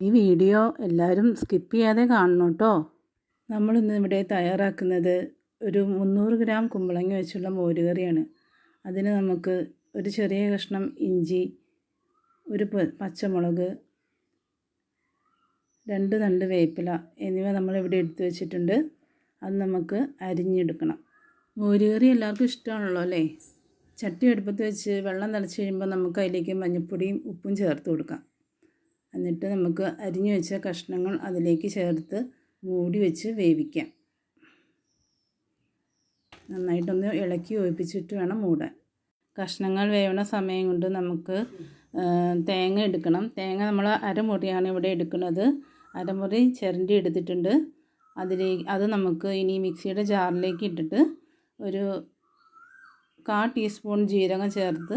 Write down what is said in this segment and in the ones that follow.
ഈ വീഡിയോ എല്ലാവരും സ്കിപ്പ് ചെയ്യാതെ കാണണം കേട്ടോ. നമ്മളിന്ന് ഇവിടെ തയ്യാറാക്കുന്നത് ഒരു മുന്നൂറ് ഗ്രാം കുമ്പളങ്ങ വെച്ചുള്ള മോരുകറിയാണ്. അതിന് നമുക്ക് ഒരു ചെറിയ കഷ്ണം ഇഞ്ചി ഒരു പച്ചമുളക് രണ്ട് തണ്ട് വേപ്പില എന്നിവ നമ്മളിവിടെ എടുത്തു വെച്ചിട്ടുണ്ട്. അത് നമുക്ക് അരിഞ്ഞെടുക്കണം. മോരുകറി എല്ലാവർക്കും ഇഷ്ടമാണല്ലോ അല്ലേ? ചട്ടി അടുപ്പത്ത് വെച്ച് വെള്ളം തിളച്ച് കഴിയുമ്പോൾ നമുക്ക് അതിലേക്ക് മഞ്ഞൾപ്പൊടിയും ഉപ്പും ചേർത്ത് കൊടുക്കാം. എന്നിട്ട് നമുക്ക് അരിഞ്ഞു വെച്ച കഷ്ണങ്ങൾ അതിലേക്ക് ചേർത്ത് മൂടി വെച്ച് വേവിക്കാം. നന്നായിട്ടൊന്ന് ഇളക്കി ഒഴിപ്പിച്ചിട്ട് വേണം മൂടാൻ. കഷ്ണങ്ങൾ വേവണ സമയം കൊണ്ട് നമുക്ക് തേങ്ങ എടുക്കണം. തേങ്ങ നമ്മൾ അരമുറിയാണ് ഇവിടെ എടുക്കുന്നത്. അരമുറി ചിരണ്ടി എടുത്തിട്ടുണ്ട്. അതിലേക്ക് അത് നമുക്ക് ഇനി മിക്സിയുടെ ജാറിലേക്ക് ഇട്ടിട്ട് ഒരു കാ ടീസ്പൂൺ ജീരകം ചേർത്ത്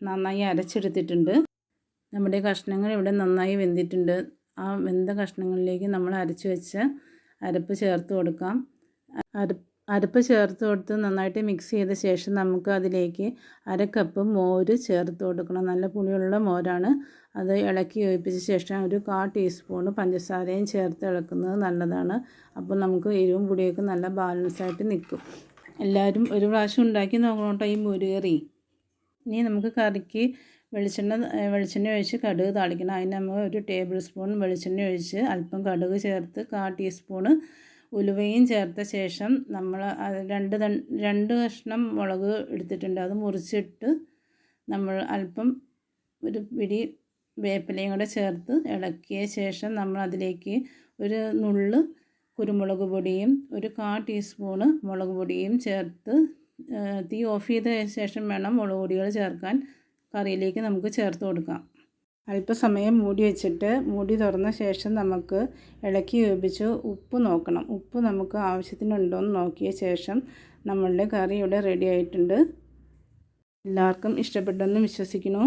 നന്നായി അരച്ചെടുത്തിട്ടുണ്ട്. നമ്മുടെ കഷ്ണങ്ങൾ ഇവിടെ നന്നായി വെന്തിട്ടുണ്ട്. ആ വെന്ത കഷ്ണങ്ങളിലേക്ക് നമ്മൾ അരച്ച് വെച്ച് അരപ്പ് ചേർത്ത് കൊടുക്കാം. അരപ്പ് അരപ്പ് ചേർത്ത് കൊടുത്ത് നന്നായിട്ട് മിക്സ് ചെയ്ത ശേഷം നമുക്ക് അതിലേക്ക് അര കപ്പ് മോര് ചേർത്ത് കൊടുക്കണം. നല്ല പുളിയുള്ള മോരാണ്. അത് ഇളക്കി യോജിപ്പിച്ച ശേഷം ഒരു കാ ടീസ്പൂൺ പഞ്ചസാരയും ചേർത്ത് ഇളക്കുന്നത് നല്ലതാണ്. അപ്പോൾ നമുക്ക് എരിവും പുളിയൊക്കെ നല്ല ബാലൻസായിട്ട് നിൽക്കും. എല്ലാവരും ഒരു പ്രാവശ്യം ഉണ്ടാക്കി നോക്കണം കേട്ടോ ഈ മുരുകറി ഇനി നമുക്ക് കറിക്ക് വെളിച്ചെണ്ണ വെളിച്ചെണ്ണ ഒഴിച്ച് കടുക് താളിക്കണം. അതിന് നമ്മൾ ഒരു ടേബിൾ സ്പൂൺ വെളിച്ചെണ്ണ ഒഴിച്ച് അല്പം കടുക് ചേർത്ത് കാ ടീസ്പൂണ് ഉലുവയും ചേർത്ത ശേഷം നമ്മൾ അത് രണ്ട് രണ്ട് കഷ്ണം മുളക് എടുത്തിട്ടുണ്ട്. അത് മുറിച്ചിട്ട് നമ്മൾ അല്പം ഒരു പിടി വേപ്പിലയും കൂടെ ചേർത്ത് ഇളക്കിയ ശേഷം നമ്മൾ അതിലേക്ക് ഒരു നുള്ള് കുരുമുളക് പൊടിയും ഒരു കാ ടീസ്പൂണ് മുളക് പൊടിയും ചേർത്ത് തീ ഓഫ് ചെയ്ത ശേഷം വേണം മുളക് പൊടികൾ ചേർക്കാൻ. കറിയിലേക്ക് നമുക്ക് ചേർത്ത് കൊടുക്കാം. അല്പസമയം മൂടി വെച്ചിട്ട് മൂടി തുറന്ന ശേഷം നമുക്ക് ഇളക്കി യോജിപ്പിച്ച് ഉപ്പ് നോക്കണം. ഉപ്പ് നമുക്ക് ആവശ്യത്തിനുണ്ടോ എന്ന് നോക്കിയ ശേഷം നമ്മളുടെ കറി ഇവിടെ റെഡി ആയിട്ടുണ്ട്. എല്ലാവർക്കും ഇഷ്ടപ്പെട്ടെന്ന് വിശ്വസിക്കുന്നു.